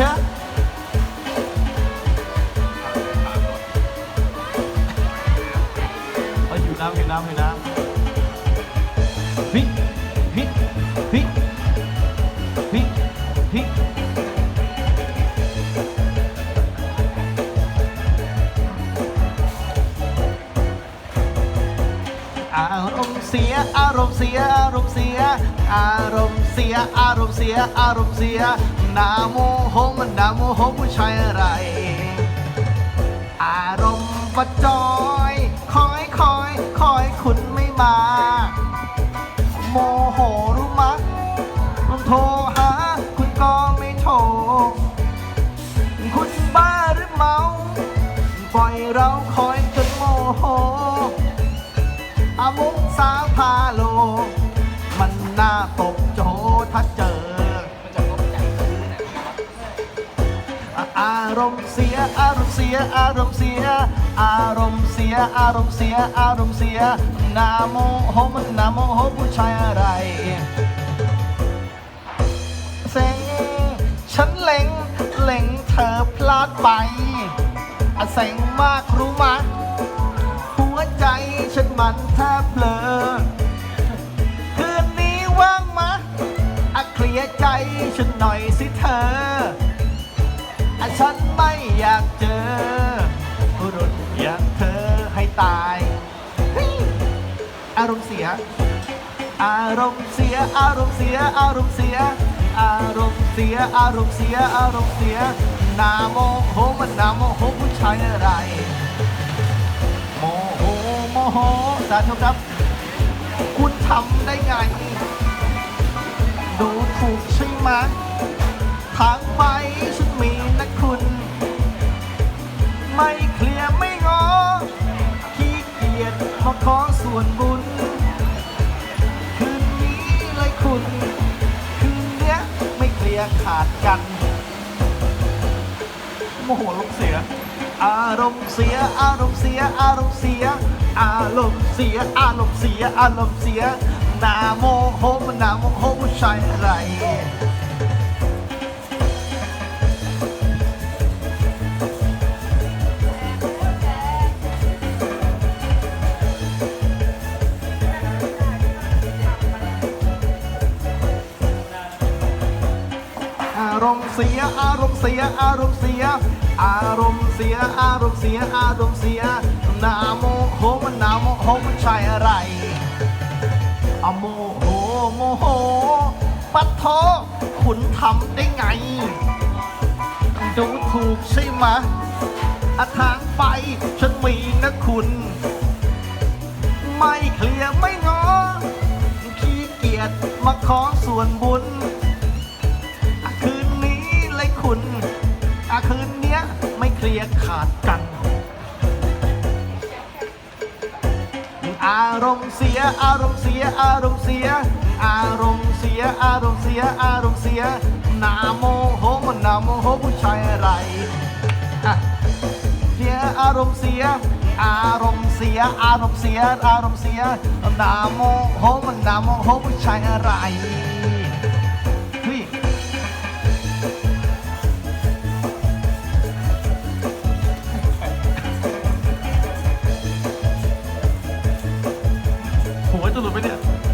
ชะเอาอยู่น้ำอยู่น้ำอยู่ เสีย อารมณ์เสีย อารมณ์เสีย อารมณ์เสีย อารมณ์เสีย อารมณ์เสียนาโมโหมันนาโมโหผู้ชายอะไร อารมณ์ประจอยคอยคอยคอยคุณไม่มา โมโหรู้มะต้องโทรหาคุณก็ไม่โทร คุณบ้าหรือเมา ปล่อยเราคอยจนโมโห มุกสาพาโล มันน่าตกโจถ้าเจอ อารมณ์เสีย อารมณ์เสีย อารมณ์เสีย อารมณ์เสีย อารมณ์เสีย อารมณ์เสีย นาโมโหมันนาโมโหผู้ชายอะไรเซ็งฉันเล็งเล็งเธอพลาดไปอเซ็งมากรู้มะหัว ใจฉันมันแทบเบลอคืนนี้ว่างมะอะเคลียร์ใจฉันหน่อยสิเธออะฉันไม่อยากเจอบุรุษอย่างเธอให้ตายอารมณ์เสีย อารมณ์เสีย อารมณ์เสีย อารมณ์เสีย อารมณ์เสีย อารมณ์เสีย อารมณ์เสีย นาโมโหมันนาโมโหผู้ชายอะไร โมโหสาธุครับ คุณทำได้ไง ดูถูกใช่ไหมทางไปฉันมีนะคุณ ไม่เคลียร์ไม่งอ ขี้เกียจมาขอส่วนบุญ คืนนี้เลยคุณ คืนเนี้ยไม่เคลียร์ขาดกัน โมโหลงเสีย อารมณ์เสีย อารมณ์เสีย อารมณ์เสีย อารมณ์เสีย อารมณ์เสีย อารมณ์เสีย นาโมโหมันนาโมโหผู้ชายอะไรารมณ์เสีย อารมณ์เสีย อารมณ์เสีย อารมณ์เสีย อารมณ์เสีย อารมณ์เสีย นาโมโหมันนาโมโหมันใช่อะไรอโมโหโมโห ปัดโทคุณทำได้ไง ดูถูกใช่ไหมอะทางไปฉันมีนะคุณ ไม่เคลียร์ไม่งอขี้เกียจมาขอส่วนบุญ คุณอะคืนเนี้ยไม่เคลียร์ขาดกัน อารมณ์เสีย อารมณ์เสีย อารมณ์เสีย อารมณ์เสีย อารมณ์เสีย อารมณ์เสีย นาโมโหมันนาโมโหผู้ชายอะไรอะเสียอารมณ์เสีย อารมณ์เสีย อารมณ์เสีย อารมณ์เสีย นาโมโหมันนาโมโหผู้ชายอะไร venir.